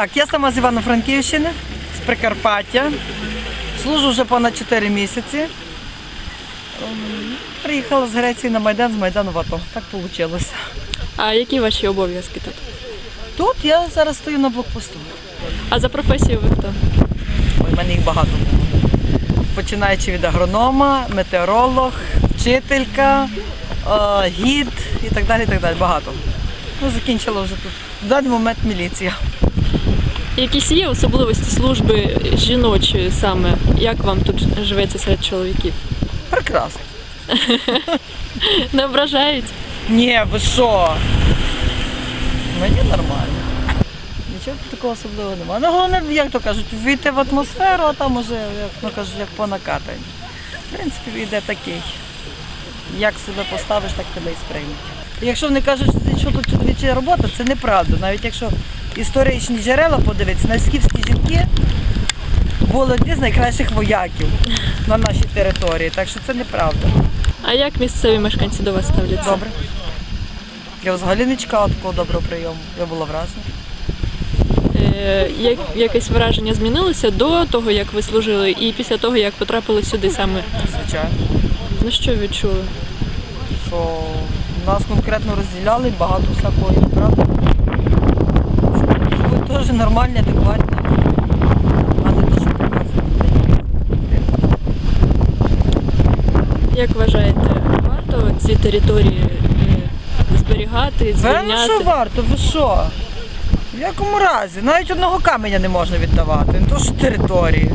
Так, я сама з Івано-Франківщини, з Прикарпаття. Служу вже понад 4 місяці. Ем, Приїхала з Греції на Майдан, з Майдану в АТО. Так вийшло. А які ваші обов'язки тут? Тут я зараз стою на блокпосту. А за професією ви хто? В мене їх багато було. Починаючи від агронома, метеоролог, вчителька, е, гід і так далі. і так далі. Багато. Ну, закінчила вже тут. В даний момент міліція. Якісь є особливості служби жіночої саме? Як вам тут живеться серед чоловіків? Прекрасно. Не ображають? Ні, ви що? Мені нормально. Нічого такого особливого немає. Ну, головне, як то кажуть, війти в атмосферу, а там уже, як ну, кажуть, як по накатанні. В принципі, йде такий. Як себе поставиш, так тебе і сприймуть. Якщо вони кажуть, що тут чоловіча робота, це неправда. Навіть якщо історичні джерела подивитися, наскільські жінки були одні з найкращих вояків на нашій території. Так що це неправда. А як місцеві мешканці до вас ставляться? Добре. Я взагалі не чекала такого доброго прийому. Я була вражена. Е, як, якесь враження змінилося до того, як ви служили, і після того, як потрапили сюди саме? Звичайно. Ну що відчули? Що нас конкретно розділяли багато всякого неправди. Нормальні, адекватні, а не то, що показують. Як вважаєте, варто ці території е, зберігати, Певно, звільняти? що варто, ви що? В якому разі? Навіть одного каменя не можна віддавати, не то що території.